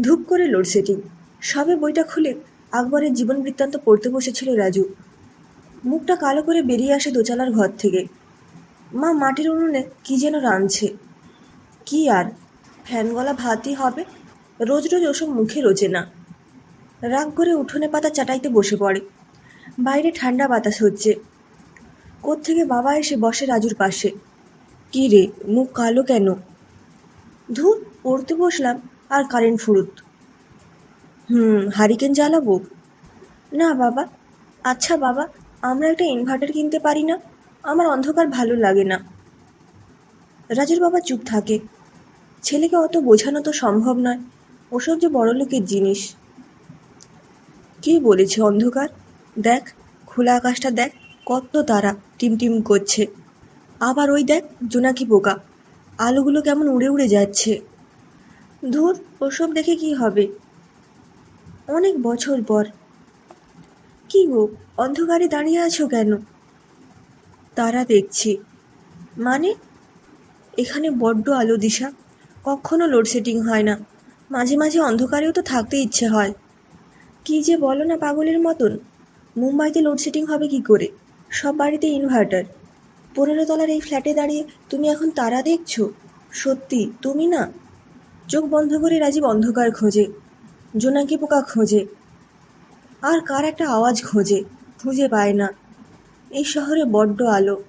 ধূপ করে লোডশেডিং সবে বইটা খুলে আকবরের জীবন বৃত্তান্ত পড়তে বসেছিল রাজু। মুখটা কালো করে বেরিয়ে আসে দোচালার ঘর থেকে। মা মাটির উনুনে কি যেন রাঁধছে। কি আর, ফ্যান গলা ভাতই হবে? রোজ রোজ ওসব মুখে রোজে না। রাগ করে উঠোনে পাতা চাটাইতে বসে পড়ে। বাইরে ঠান্ডা বাতাস হচ্ছে। কোত্থেকে বাবা এসে বসে রাজুর পাশে। কি রে, মুখ কালো কেন? ধুর পড়তে বসলাম আর কারেন্ট ফুরুত। হুম, হারিকেন জ্বালাবো? না, বাবা। আচ্ছা বাবা, আমরা একটা ইনভার্টার কিনতে পারি না? আমার অন্ধকার ভালো লাগে না। রাজুর বাবা চুপ থাকে। ছেলেকে অত বোঝানো তো সম্ভব নয়। ওসব যে বড় লোকের জিনিস। কে বলেছে অন্ধকার? দেখ, খোলা আকাশটা দেখ, কত তারা টিমটিম করছে। আবার ওই দেখ, জোনাকি পোকা। আলোগুলো কেমন উড়ে উড়ে যাচ্ছে। ধুর, ওসব দেখে কি হবে? অনেক বছর পর। কি গো, অন্ধকারে দাঁড়িয়ে আছো কেন? তারা দেখছি। মানে? এখানে বড্ড আলো দিশা। কখনো লোডশেডিং হয় না। মাঝে মাঝে অন্ধকারেও তো থাকতে ইচ্ছে হয়। কি যে বলো না পাগলের মতন। মুম্বাইতে লোডশেডিং হবে কি করে? সব বাড়িতে ইনভার্টার পনেরো তলার এই ফ্ল্যাটে দাঁড়িয়ে তুমি এখন তারা দেখছ? সত্যি, তুমি না? চোখ বন্ধ করে রাজীব অন্ধকার খোঁজে, জোনাকি পোকা খোঁজে। আর কার একটা আওয়াজ খোঁজে, খুঁজে পায় না। এই শহরে বড্ড আলো।